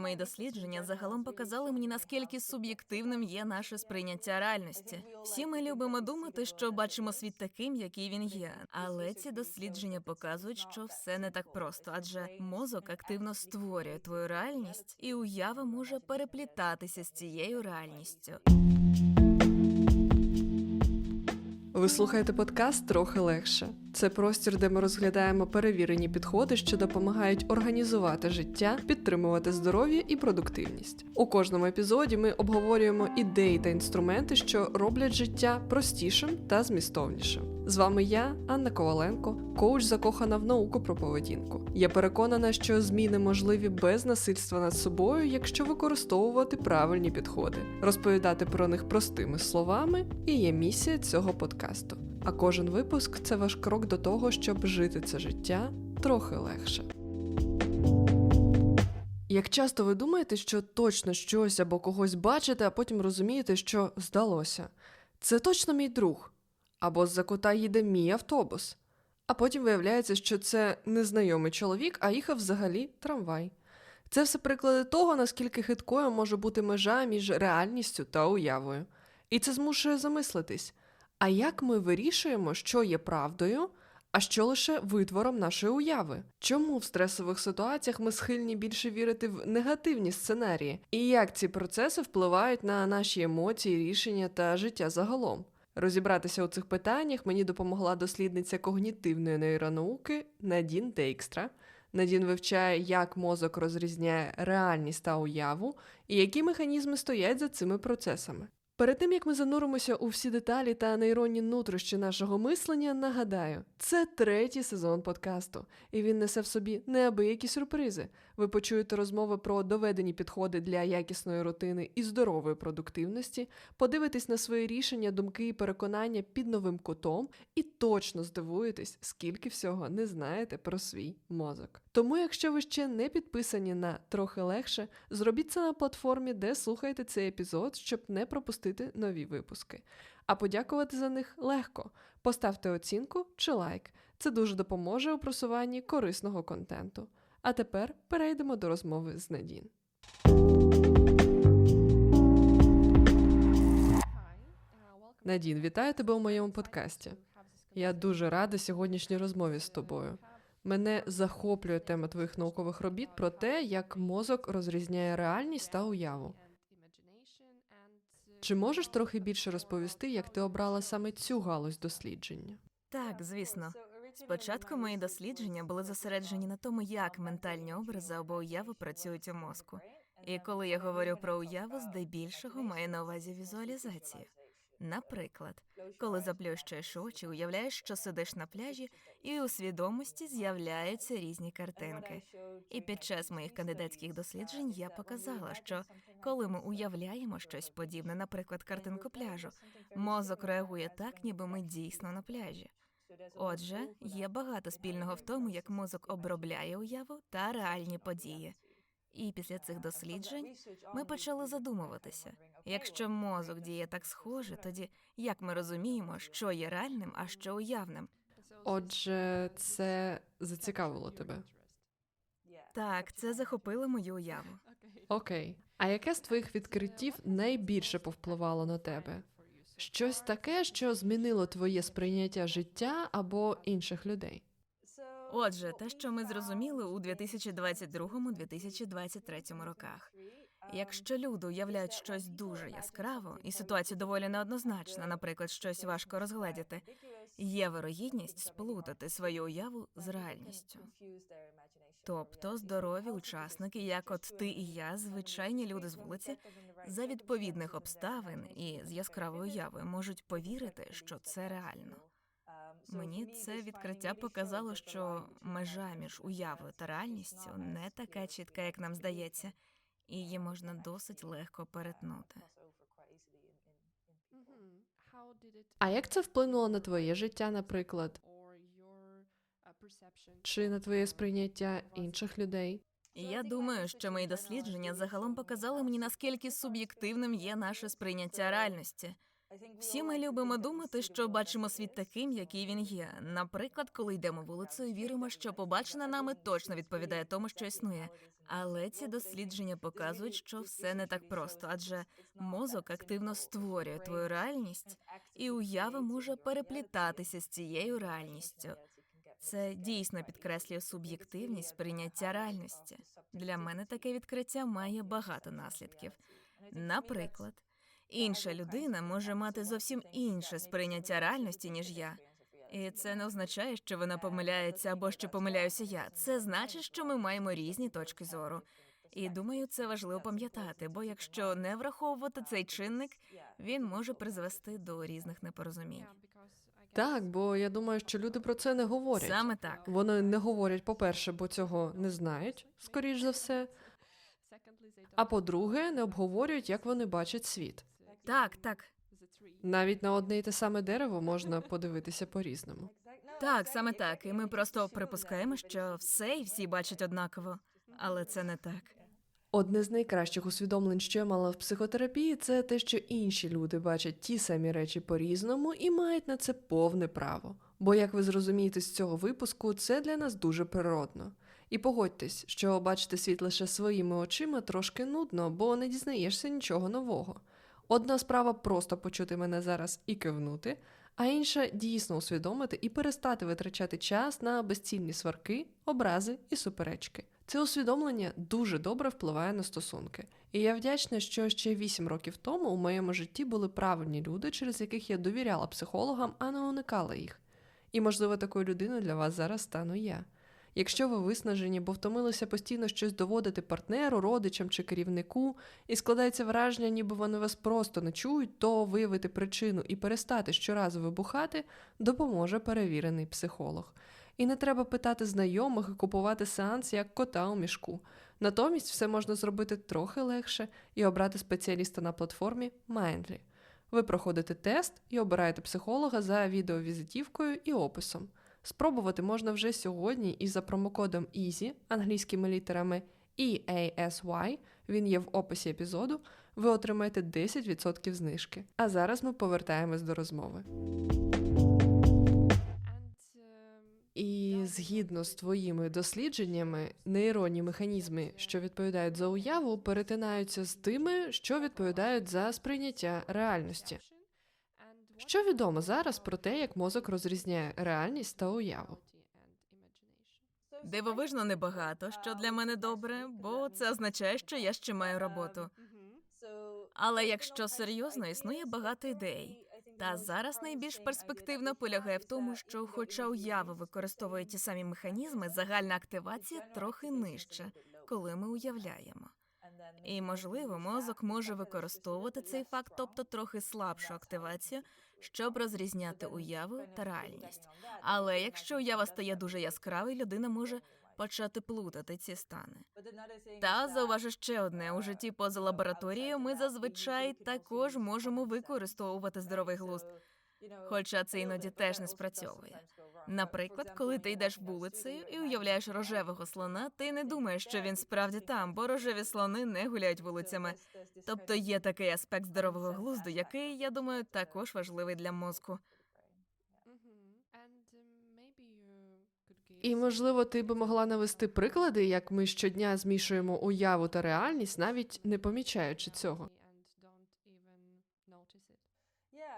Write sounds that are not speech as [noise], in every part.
Мої дослідження загалом показали мені, наскільки суб'єктивним є наше сприйняття реальності. Всі ми любимо думати, що бачимо світ таким, який він є. Але ці дослідження показують, що все не так просто, адже мозок активно створює твою реальність, і уява може переплітатися з цією реальністю. Ви слухаєте подкаст трохи легше. Це простір, де ми розглядаємо перевірені підходи, що допомагають організувати життя, підтримувати здоров'я і продуктивність. У кожному епізоді ми обговорюємо ідеї та інструменти, що роблять життя простішим та змістовнішим. З вами я, Анна Коваленко, коуч закохана в науку про поведінку. Я переконана, що зміни можливі без насильства над собою, якщо використовувати правильні підходи, розповідати про них простими словами і є місія цього подкасту. А кожен випуск це ваш крок до того, щоб жити це життя трохи легше. Як часто ви думаєте, що точно щось або когось бачите, а потім розумієте, що здалося? Це точно мій друг. Або з-за кута їде мій автобус. А потім виявляється, що це незнайомий чоловік, а їхав взагалі трамвай. Це все приклади того, наскільки хиткою може бути межа між реальністю та уявою. І це змушує замислитись. А як ми вирішуємо, що є правдою, а що лише витвором нашої уяви? Чому в стресових ситуаціях ми схильні більше вірити в негативні сценарії? І як ці процеси впливають на наші емоції, рішення та життя загалом? Розібратися у цих питаннях мені допомогла дослідниця когнітивної нейронауки Надін Дейкстра. Надін вивчає, як мозок розрізняє реальність та уяву, і які механізми стоять за цими процесами. Перед тим як ми зануримося у всі деталі та нейронні нутрощі нашого мислення, нагадаю, це третій сезон подкасту, і він несе в собі неабиякі сюрпризи. Ви почуєте розмови про доведені підходи для якісної рутини і здорової продуктивності, подивитесь на свої рішення, думки і переконання під новим кутом, і точно здивуєтесь, скільки всього не знаєте про свій мозок. Тому, якщо ви ще не підписані на трохи легше, зробіть це на платформі, де слухаєте цей епізод, щоб не пропустити нові випуски. А подякувати за них легко. Поставте оцінку чи лайк. Це дуже допоможе у просуванні корисного контенту. А тепер перейдемо до розмови з Надін. Надін, вітаю тебе у моєму подкасті. Я дуже рада сьогоднішній розмові з тобою. Мене захоплює тема твоїх наукових робіт про те, як мозок розрізняє реальність та уяву. Чи можеш трохи більше розповісти, як ти обрала саме цю галузь дослідження? Так, звісно. Спочатку мої дослідження були зосереджені на тому, як ментальні образи або уяви працюють у мозку. І коли я говорю про уяву, здебільшого маю на увазі візуалізацію. Наприклад, коли заплющуєш очі, уявляєш, що сидиш на пляжі, і у свідомості з'являються різні картинки. І під час моїх кандидатських досліджень я показала, що коли ми уявляємо щось подібне, наприклад, картинку пляжу, мозок реагує так, ніби ми дійсно на пляжі. Отже, є багато спільного в тому, як мозок обробляє уяву та реальні події. І після цих досліджень ми почали задумуватися: якщо мозок діє так схоже, тоді як ми розуміємо, що є реальним, а що уявним? Отже, це зацікавило тебе. Так, це захопило мою уяву. Окей. А яке з твоїх відкриттів найбільше повпливало на тебе? Щось таке, що змінило твоє сприйняття життя або інших людей? Отже, те, що ми зрозуміли у 2022-2023 роках. Якщо люди уявляють щось дуже яскраво, і ситуація доволі неоднозначна, наприклад, щось важко розгледіти, є вирогідність сплутати свою уяву з реальністю. Тобто здорові учасники, як от ти і я, звичайні люди з вулиці, за відповідних обставин і з яскравою уявою можуть повірити, що це реально. Мені це відкриття показало, що межа між уявою та реальністю не така чітка, як нам здається, і її можна досить легко перетнути. А як це вплинуло на твоє життя, наприклад? Чи на твоє сприйняття інших людей? Я думаю, що мої дослідження загалом показали мені, наскільки суб'єктивним є наше сприйняття реальності. Всі ми любимо думати, що бачимо світ таким, який він є. Наприклад, коли йдемо вулицею, віримо, що побачене нами точно відповідає тому, що існує. Але ці дослідження показують, що все не так просто, адже мозок активно створює твою реальність, і уява може переплітатися з цією реальністю. Це дійсно підкреслює суб'єктивність сприйняття реальності. Для мене таке відкриття має багато наслідків. Наприклад, інша людина може мати зовсім інше сприйняття реальності, ніж я. І це не означає, що вона помиляється або що помиляюся я. Це значить, що ми маємо різні точки зору. І думаю, це важливо пам'ятати, бо якщо не враховувати цей чинник, він може призвести до різних непорозумінь. Так, бо я думаю, що люди про це не говорять. Саме так. Вони не говорять, по-перше, бо цього не знають, скоріш за все. А по-друге, не обговорюють, як вони бачать світ. Так, так, Навіть на одне й те саме дерево можна подивитися по-різному. так, саме так. І ми просто припускаємо, що все і всі бачать однаково, але це не так. Одне з найкращих усвідомлень, що я мала в психотерапії, це те, що інші люди бачать ті самі речі по-різному і мають на це повне право. Бо, як ви зрозумієте з цього випуску, це для нас дуже природно. І погодьтесь, що бачити світ лише своїми очима трошки нудно, бо не дізнаєшся нічого нового. Одна справа просто почути мене зараз і кивнути, а інша дійсно усвідомити і перестати витрачати час на безцільні сварки, образи і суперечки. Це усвідомлення дуже добре впливає на стосунки. І я вдячна, що ще вісім років тому у моєму житті були правильні люди, через яких я довіряла психологам, а не уникала їх. І, можливо, такою людиною для вас зараз стану я. Якщо ви виснажені, бо втомилися постійно щось доводити партнеру, родичам чи керівнику, і складається враження, ніби вони вас просто не чують, то виявити причину і перестати щоразу вибухати допоможе перевірений психолог. І не треба питати знайомих і купувати сеанс як кота у мішку. Натомість все можна зробити трохи легше і обрати спеціаліста на платформі Mindly. Ви проходите тест і обираєте психолога за відеовізитівкою і описом. Спробувати можна вже сьогодні і за промокодом EASY англійськими літерами EASY, він є в описі епізоду, ви отримаєте 10% знижки. А зараз ми повертаємось до розмови. І згідно з твоїми дослідженнями, нейронні механізми, що відповідають за уяву, перетинаються з тими, що відповідають за сприйняття реальності. Що відомо зараз про те, як мозок розрізняє реальність та уяву? Дивовижно небагато, що для мене добре, бо це означає, що я ще маю роботу. Але якщо серйозно, існує багато ідей. Та зараз найбільш перспективно полягає в тому, що, хоча уява використовує ті самі механізми, загальна активація трохи нижча, коли ми уявляємо. І можливо, мозок може використовувати цей факт, тобто трохи слабшу активацію, щоб розрізняти уяву та реальність. Але якщо уява стає дуже яскравою, людина може почати плутати ці стани. Та зауважу ще одне у житті поза лабораторією. Ми зазвичай також можемо використовувати здоровий глузд, хоча це іноді теж не спрацьовує. Наприклад, коли ти йдеш вулицею і уявляєш рожевого слона, ти не думаєш, що він справді там, бо рожеві слони не гуляють вулицями. Тобто є такий аспект здорового глузду, який, я думаю, також важливий для мозку. І можливо, ти би могла навести приклади, як ми щодня змішуємо уяву та реальність, навіть не помічаючи цього.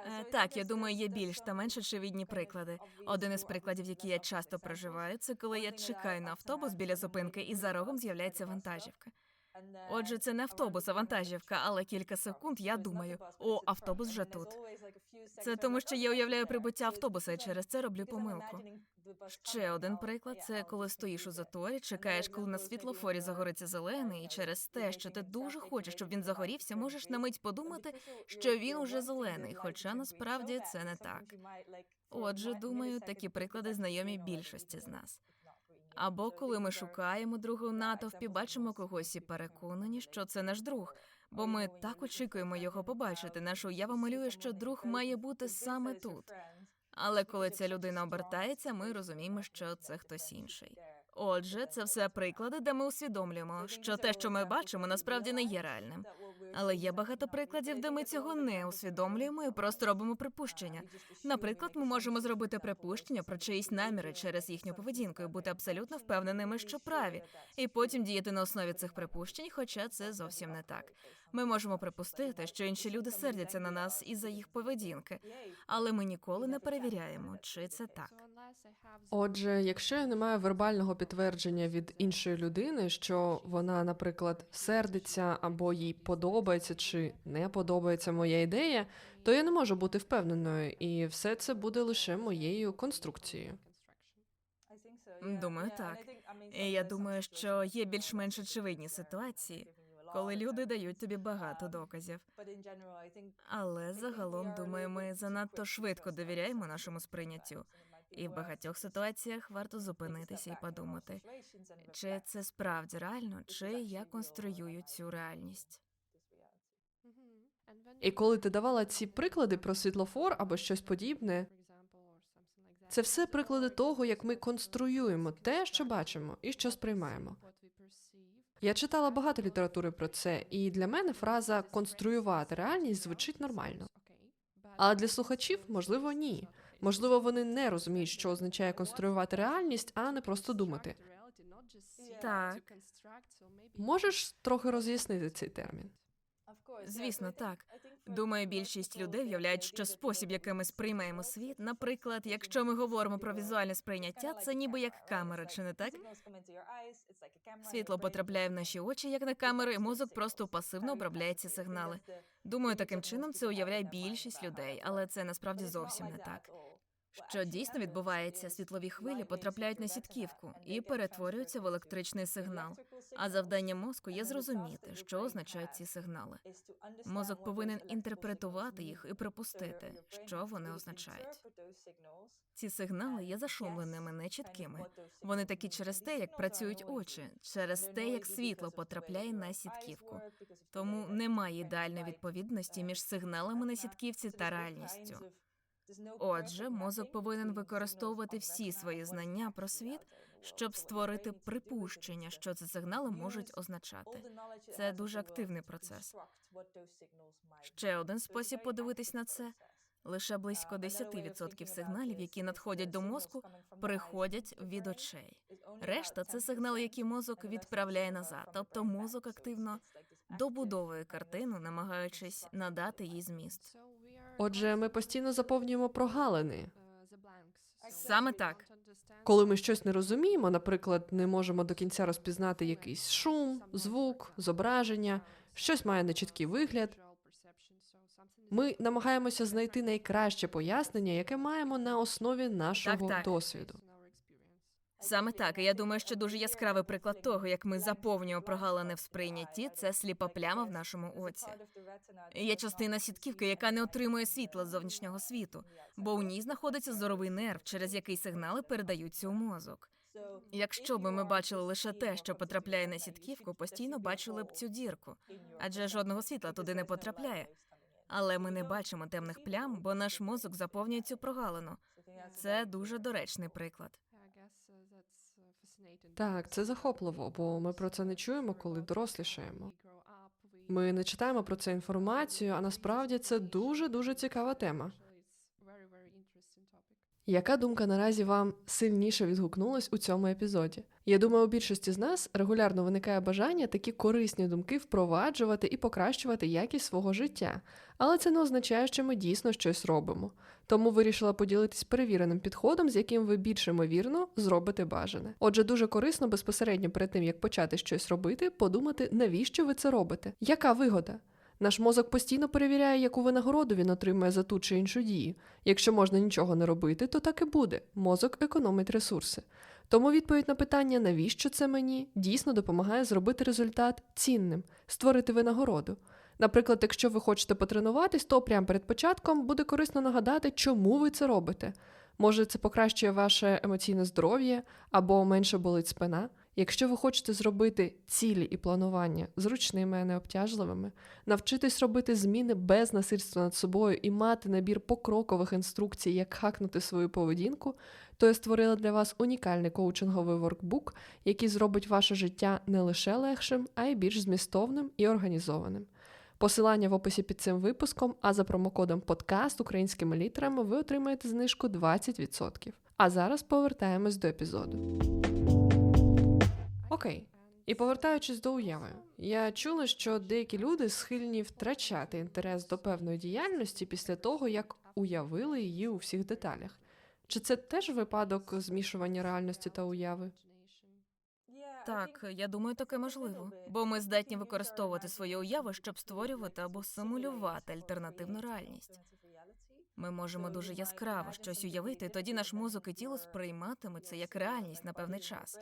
Е, Так, я думаю, є більш та менш очевидні приклади. Один із прикладів, які я часто проживаю, це коли я чекаю на автобус біля зупинки, і за рогом з'являється вантажівка. Отже, це не автобус, а вантажівка, але кілька секунд я думаю, о, автобус вже тут. Це тому, що я уявляю прибуття автобуса, і через це роблю помилку. Ще один приклад це коли стоїш у заторі, чекаєш, коли на світлофорі загориться зелений, і через те, що ти дуже хочеш, щоб він загорівся, можеш на мить подумати, що він уже зелений, хоча насправді це не так. Отже, думаю, такі приклади знайомі більшості з нас. Або коли ми шукаємо друга у натовпі, бачимо когось і переконані, що це наш друг, бо ми так очікуємо його побачити. Наша уява малює, що друг має бути саме тут. Але коли ця людина обертається, ми розуміємо, що це хтось інший. Отже, це все приклади, де ми усвідомлюємо, що те, що ми бачимо, насправді не є реальним. Але є багато прикладів, де ми цього не усвідомлюємо і просто робимо припущення. Наприклад, ми можемо зробити припущення про чиїсь наміри через їхню поведінку і бути абсолютно впевненими, що праві, і потім діяти на основі цих припущень, хоча це зовсім не так. Ми можемо припустити, що інші люди сердяться на нас із-за їх поведінки, але ми ніколи не перевіряємо, чи це так. Отже, якщо я не маю вербального підтвердження від іншої людини, що вона, наприклад, сердиться або їй подобається чи не подобається моя ідея, то я не можу бути впевненою, і все це буде лише моєю конструкцією. Думаю, так. І я думаю, що є більш-менш очевидні ситуації, коли люди дають тобі багато доказів. Але загалом, думаю, ми занадто швидко довіряємо нашому сприйняттю. І в багатьох ситуаціях варто зупинитися і подумати, чи це справді реально, чи я конструюю цю реальність. І коли ти давала ці приклади про світлофор або щось подібне, це все приклади того, як ми конструюємо те, що бачимо і що сприймаємо. Я читала багато літератури про це, і для мене фраза конструювати реальність звучить нормально. Але для слухачів, можливо, ні. Можливо, вони не розуміють, що означає конструювати реальність, а не просто думати. Так. Можеш трохи роз'яснити цей термін? Звісно, так. Думаю, більшість людей виявляють, що спосіб, яким ми сприймаємо світ, наприклад, якщо ми говоримо про візуальне сприйняття, це ніби як камера, чи не так? Світло потрапляє в наші очі, як на камеру, і мозок просто пасивно обробляє ці сигнали. Думаю, таким чином це уявляє більшість людей, але це насправді зовсім не так. Що дійсно відбувається, світлові хвилі потрапляють на сітківку і перетворюються в електричний сигнал. А завдання мозку є зрозуміти, що означають ці сигнали. Мозок повинен інтерпретувати їх і припустити, що вони означають. Ці сигнали є зашумленими, нечіткими. Вони такі через те, як працюють очі, через те, як світло потрапляє на сітківку. Тому немає ідеальної відповідності між сигналами на сітківці та реальністю. Отже, мозок повинен використовувати всі свої знання про світ, щоб створити припущення, що ці сигнали можуть означати. Це дуже активний процес. Ще один спосіб подивитись на це лише близько 10% сигналів, які надходять до мозку, приходять від очей. Решта це сигнали, які мозок відправляє назад, тобто мозок активно добудовує картину, намагаючись надати їй зміст. Отже, ми постійно заповнюємо прогалини. Саме так. Коли ми щось не розуміємо, наприклад, не можемо до кінця розпізнати якийсь шум, звук, зображення, щось має нечіткий вигляд. Ми намагаємося знайти найкраще пояснення, яке маємо на основі нашого так. досвіду. Саме так, і я думаю, що дуже яскравий приклад того, як ми заповнюємо прогалини в сприйнятті, це сліпа пляма в нашому оці. Є частина сітківки, яка не отримує світла з зовнішнього світу, бо у ній знаходиться зоровий нерв, через який сигнали передаються у мозок. Якщо би ми бачили лише те, що потрапляє на сітківку, постійно бачили б цю дірку, адже жодного світла туди не потрапляє. Але ми не бачимо темних плям, бо наш мозок заповнює цю прогалину. Це дуже доречний приклад. Так, це захопливо, бо ми про це не чуємо, коли дорослішаємо. Ми не читаємо про це інформацію, а насправді це дуже дуже цікава тема. Яка думка наразі вам сильніше відгукнулась у цьому епізоді? Я думаю, у більшості з нас регулярно виникає бажання такі корисні думки впроваджувати і покращувати якість свого життя, але це не означає, що ми дійсно щось робимо. Тому вирішила поділитись перевіреним підходом, з яким ви більш ймовірно зробите бажане. Отже, дуже корисно безпосередньо перед тим як почати щось робити, подумати, навіщо ви це робите, яка вигода. Наш мозок постійно перевіряє, яку винагороду він отримує за ту чи іншу дію. Якщо можна нічого не робити, то так і буде. Мозок економить ресурси. Тому відповідь на питання, навіщо це мені, дійсно допомагає зробити результат цінним, створити винагороду. Наприклад, якщо ви хочете потренуватись, то прямо перед початком буде корисно нагадати, чому ви це робите. Може, це покращує ваше емоційне здоров'я або менше болить спина. Якщо ви хочете зробити цілі і планування зручними, а не обтяжливими, навчитись робити зміни без насильства над собою і мати набір покрокових інструкцій, як хакнути свою поведінку, то я створила для вас унікальний коучинговий воркбук, який зробить ваше життя не лише легшим, а й більш змістовним і організованим. Посилання в описі під цим випуском, а за промокодом подкаст українськими літерами ви отримаєте знижку 20%. А зараз повертаємось до епізоду. Окей. І повертаючись до уяви, я чула, що деякі люди схильні втрачати інтерес до певної діяльності після того, як уявили її у всіх деталях. Чи це теж випадок змішування реальності та уяви? Так, я думаю, таке можливо, бо ми здатні використовувати свою уяву, щоб створювати або симулювати альтернативну реальність. Ми можемо дуже яскраво щось уявити, тоді наш мозок і тіло сприйматимуть це як реальність на певний час.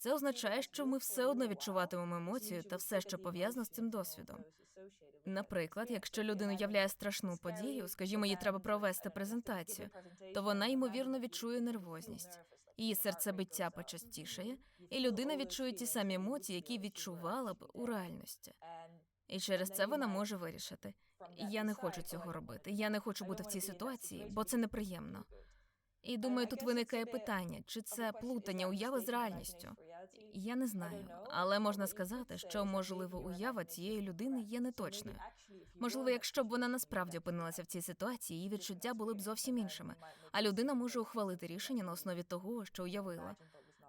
Це означає, що ми все одно відчуватимемо емоцію та все, що пов'язано з цим досвідом. Наприклад, якщо людина уявляє страшну подію, скажімо, їй треба провести презентацію, то вона ймовірно відчує нервозність. Її серцебиття почастішає, і людина відчує ті самі емоції, які відчувала б у реальності. І через це вона може вирішити: я не хочу цього робити, я не хочу бути в цій ситуації, бо це неприємно. І думаю, тут виникає питання, чи це плутання уяви з реальністю. Я не знаю, але можна сказати, що можливо уява цієї людини є неточною. Можливо, якщо б вона насправді опинилася в цій ситуації, її відчуття були б зовсім іншими. А людина може ухвалити рішення на основі того, що уявила,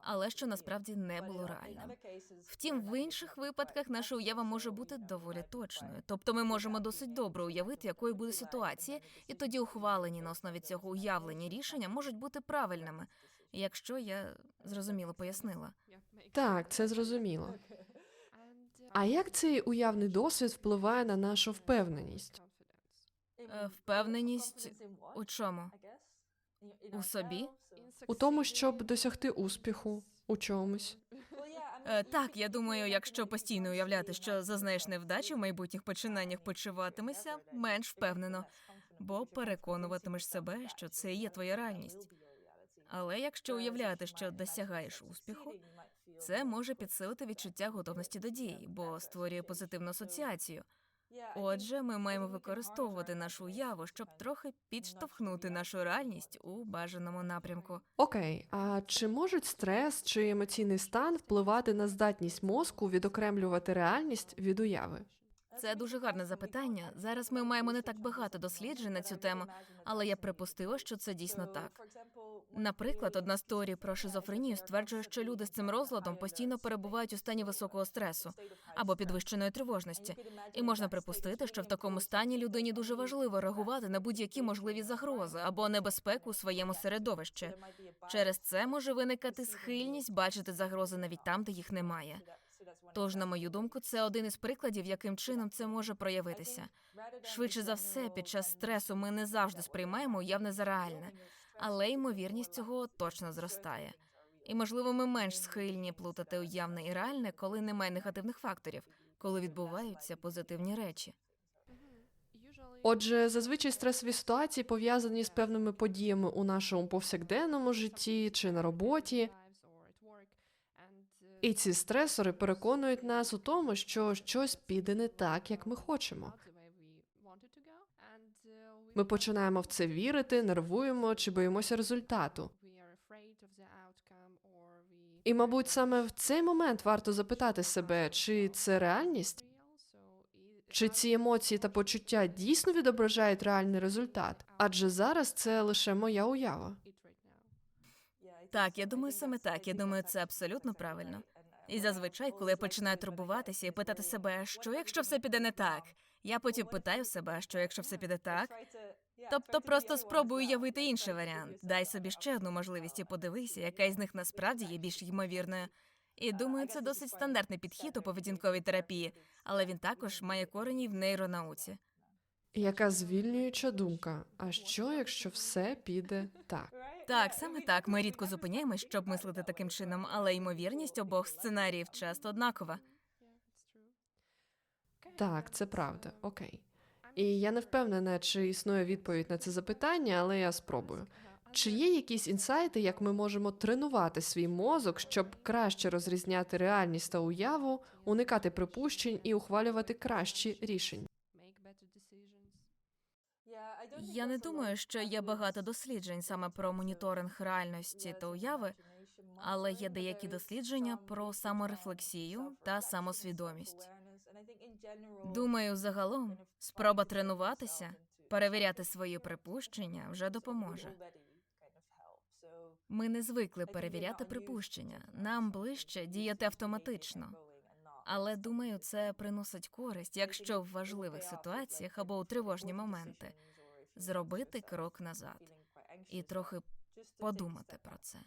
але що насправді не було реальним. Втім, в інших випадках наша уява може бути доволі точною. Тобто, ми можемо досить добре уявити, якою буде ситуація, і тоді ухвалені на основі цього уявлення рішення можуть бути правильними, якщо я зрозуміло пояснила. Так, це зрозуміло. [laughs] А як цей уявний досвід впливає на нашу впевненість? Е, Впевненість у чому? У собі? У тому, щоб досягти успіху у чомусь. Е, Так, я думаю, якщо постійно уявляти, що зазнаєш невдачі в майбутніх починаннях, почуватимешся менш впевнено, бо переконуватимеш себе, що це є твоя реальність. Але якщо уявляти, що досягаєш успіху, це може підсилити відчуття готовності до дій, бо створює позитивну асоціацію. Отже, ми маємо використовувати нашу уяву, щоб трохи підштовхнути нашу реальність у бажаному напрямку. Окей, а чи можуть стрес чи емоційний стан впливати на здатність мозку відокремлювати реальність від уяви? Це дуже гарне запитання. Зараз ми маємо не так багато досліджень на цю тему, але я припустила, що це дійсно так. Наприклад, одна з теорій про шизофренію стверджує, що люди з цим розладом постійно перебувають у стані високого стресу або підвищеної тривожності, і можна припустити, що в такому стані людині дуже важливо реагувати на будь-які можливі загрози або небезпеку у своєму середовищі. Через це може виникати схильність бачити загрози навіть там, де їх немає. Тож, на мою думку, це один із прикладів, яким чином це може проявитися. Швидше за все, під час стресу ми не завжди сприймаємо уявне за реальне, але ймовірність цього точно зростає. І, можливо, ми менш схильні плутати уявне і реальне, коли немає негативних факторів, коли відбуваються позитивні речі. Отже, зазвичай стресові ситуації пов'язані з певними подіями у нашому повсякденному житті чи на роботі. І ці стресори переконують нас у тому, що щось піде не так, як ми хочемо. Ми починаємо в це вірити, нервуємо чи боїмося результату. І, мабуть, саме в цей момент варто запитати себе, чи це реальність, чи ці емоції та почуття дійсно відображають реальний результат, адже зараз це лише моя уява. Так, я думаю, саме так. Я думаю, це абсолютно правильно. І зазвичай, коли я починаю турбуватися і питати себе, що якщо все піде не так, я потім питаю себе, що якщо все піде так. Тобто просто спробую уявити інший варіант. Дай собі ще одну можливість і подивися, яка із них насправді є більш ймовірною. І думаю, це досить стандартний підхід у поведінковій терапії, але він також має корені в нейронауці. Яка звільнююча думка. А що, якщо все піде так? Так, саме так. Ми рідко зупиняємось, щоб мислити таким чином, але ймовірність обох сценаріїв часто однакова. Так, це правда. Окей. І я не впевнена, чи існує відповідь на це запитання, але я спробую. Чи є якісь інсайти, як ми можемо тренувати свій мозок, щоб краще розрізняти реальність та уяву, уникати припущень і ухвалювати кращі рішення? Я не думаю, що є багато досліджень саме про моніторинг реальності та уяви, але є деякі дослідження про саморефлексію та самосвідомість. Думаю, загалом спроба тренуватися, перевіряти свої припущення вже допоможе. Ми не звикли перевіряти припущення. Нам ближче діяти автоматично. Але думаю, це приносить користь, якщо в важливих ситуаціях або у тривожні моменти зробити крок назад і трохи подумати про це.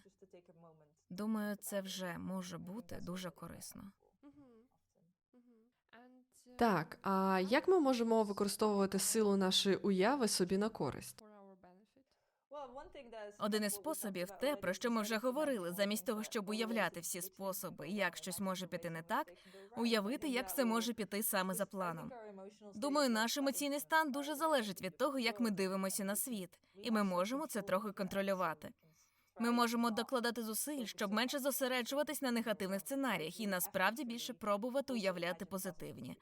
Думаю, це вже може бути дуже корисно. Так, а як ми можемо використовувати силу нашої уяви собі на користь? Один із способів те, про що ми вже говорили, замість того, щоб уявляти всі способи, як щось може піти не так, уявити, як все може піти саме за планом. Думаю, наш емоційний стан дуже залежить від того, як ми дивимося на світ, і ми можемо це трохи контролювати. Ми можемо докладати зусиль, щоб менше зосереджуватись на негативних сценаріях і насправді більше пробувати уявляти позитивні.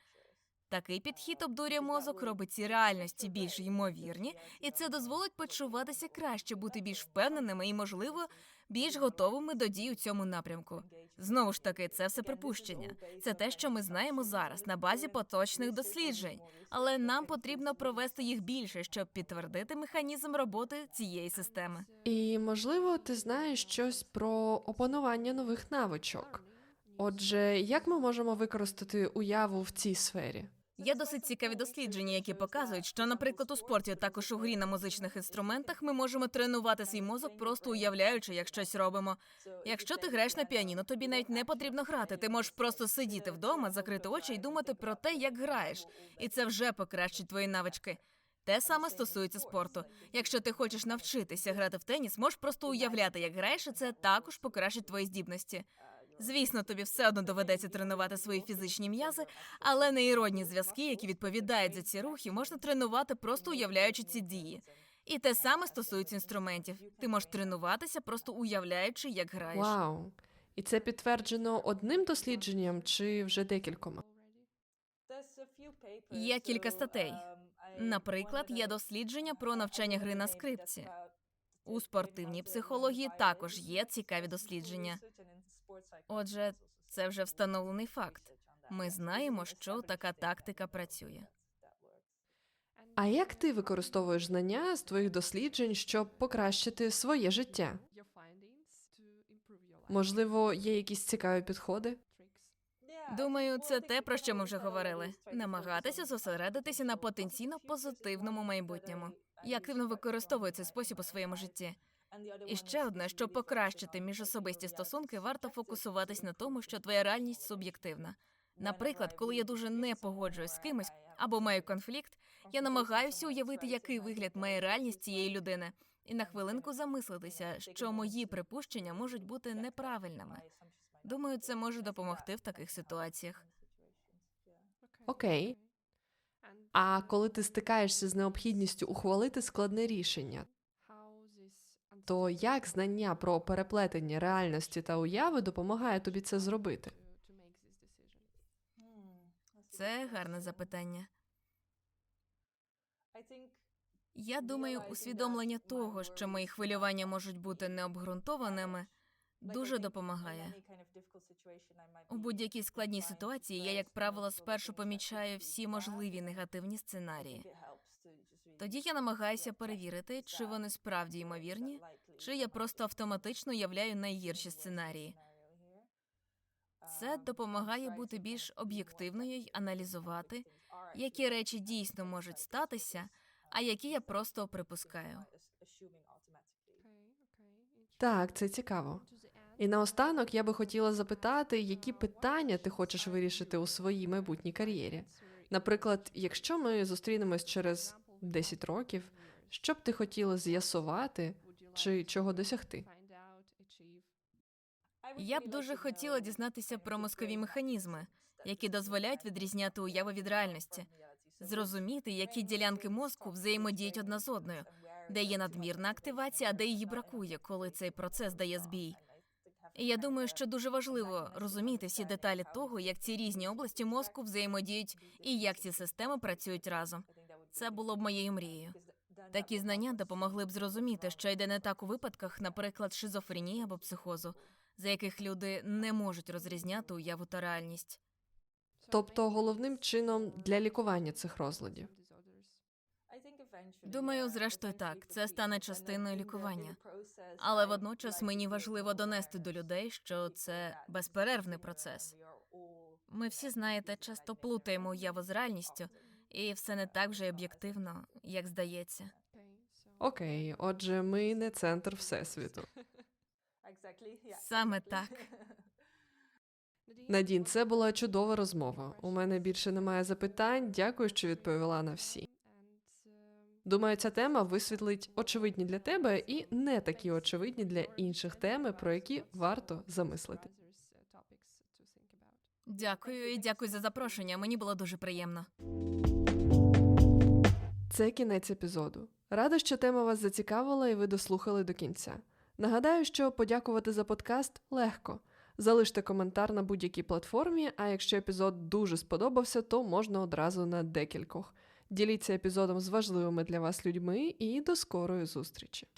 Такий підхід обдурює мозок, робить ці реальності більш ймовірні, і це дозволить почуватися краще, бути більш впевненими і, можливо, більш готовими до дій у цьому напрямку. Знову ж таки, це все припущення. Це те, що ми знаємо зараз на базі поточних досліджень, але нам потрібно провести їх більше, щоб підтвердити механізм роботи цієї системи. І можливо, ти знаєш щось про опанування нових навичок. Отже, як ми можемо використати уяву в цій сфері? Є досить цікаві дослідження, які показують, що, наприклад, у спорті, також у грі на музичних інструментах, ми можемо тренувати свій мозок, просто уявляючи, як щось робимо. Якщо ти граєш на піаніно, тобі навіть не потрібно грати. Ти можеш просто сидіти вдома, закрити очі і думати про те, як граєш, і це вже покращить твої навички. Те саме стосується спорту. Якщо ти хочеш навчитися грати в теніс, можеш просто уявляти, як граєш, і це також покращить твої здібності. Звісно, тобі все одно доведеться тренувати свої фізичні м'язи, але нейронні зв'язки, які відповідають за ці рухи, можна тренувати просто уявляючи ці дії. І те саме стосується інструментів. Ти можеш тренуватися, просто уявляючи, як граєш. Вау! І це підтверджено одним дослідженням чи вже декількома? Є кілька статей. Наприклад, є дослідження про навчання гри на скрипці. У спортивній психології також є цікаві дослідження. Отже, це вже встановлений факт. Ми знаємо, що така тактика працює. А як ти використовуєш знання з твоїх досліджень, щоб покращити своє життя? Можливо, є якісь цікаві підходи? Думаю, це те, про що ми вже говорили: намагатися зосередитися на потенційно позитивному майбутньому. Я активно використовую цей спосіб у своєму житті. І ще одне, щоб покращити міжособисті стосунки, варто фокусуватись на тому, що твоя реальність суб'єктивна. Наприклад, коли я дуже не погоджуюсь з кимось або маю конфлікт, я намагаюся уявити, який вигляд має реальність цієї людини, і на хвилинку замислитися, що мої припущення можуть бути неправильними. Думаю, це може допомогти в таких ситуаціях. Окей. А коли ти стикаєшся з необхідністю ухвалити складне рішення, то як знання про переплетення реальності та уяви допомагає тобі це зробити? Це гарне запитання. Я думаю, усвідомлення того, що мої хвилювання можуть бути необґрунтованими, дуже допомагає. У будь-якій складній ситуації я, як правило, спершу помічаю всі можливі негативні сценарії. Тоді я намагаюся перевірити, чи вони справді ймовірні, чи я просто автоматично являю найгірші сценарії. Це допомагає бути більш об'єктивною й аналізувати, які речі дійсно можуть статися, а які я просто припускаю. Так, це цікаво. І наостанок я би хотіла запитати, які питання ти хочеш вирішити у своїй майбутній кар'єрі. Наприклад, якщо ми зустрінемось через 10 років, що б ти хотіла з'ясувати чи чого досягти? Я б дуже хотіла дізнатися про мозкові механізми, які дозволяють відрізняти уяву від реальності, зрозуміти, які ділянки мозку взаємодіють одна з одною, де є надмірна активація, а де її бракує, коли цей процес дає збій. І я думаю, що дуже важливо розуміти всі деталі того, як ці різні області мозку взаємодіють і як ці системи працюють разом. Це було б моєю мрією. Такі знання допомогли б зрозуміти, що йде не так у випадках, наприклад, шизофренії або психозу, за яких люди не можуть розрізняти уяву та реальність. тобто головним чином для лікування цих розладів. Думаю, зрештою так, це стане частиною лікування. Але водночас мені важливо донести до людей, що це безперервний процес. Ми всі знаєте, часто плутаємо уяву з реальністю, і все не так вже й об'єктивно, як здається. Окей, отже, ми не центр всесвіту. [laughs] Саме так. [laughs] Надін, це була чудова розмова. У мене більше немає запитань. Дякую, що відповіла на всі. Думаю, ця тема висвітлить очевидні для тебе і не такі очевидні для інших теми, про які варто замислити. Дякую і дякую за запрошення. Мені було дуже приємно. Це кінець епізоду. Рада, що тема вас зацікавила і ви дослухали до кінця. Нагадаю, що подякувати за подкаст легко. Залиште коментар на будь-якій платформі, а якщо епізод дуже сподобався, то можна одразу на декількох. Діліться епізодом з важливими для вас людьми і до скорої зустрічі.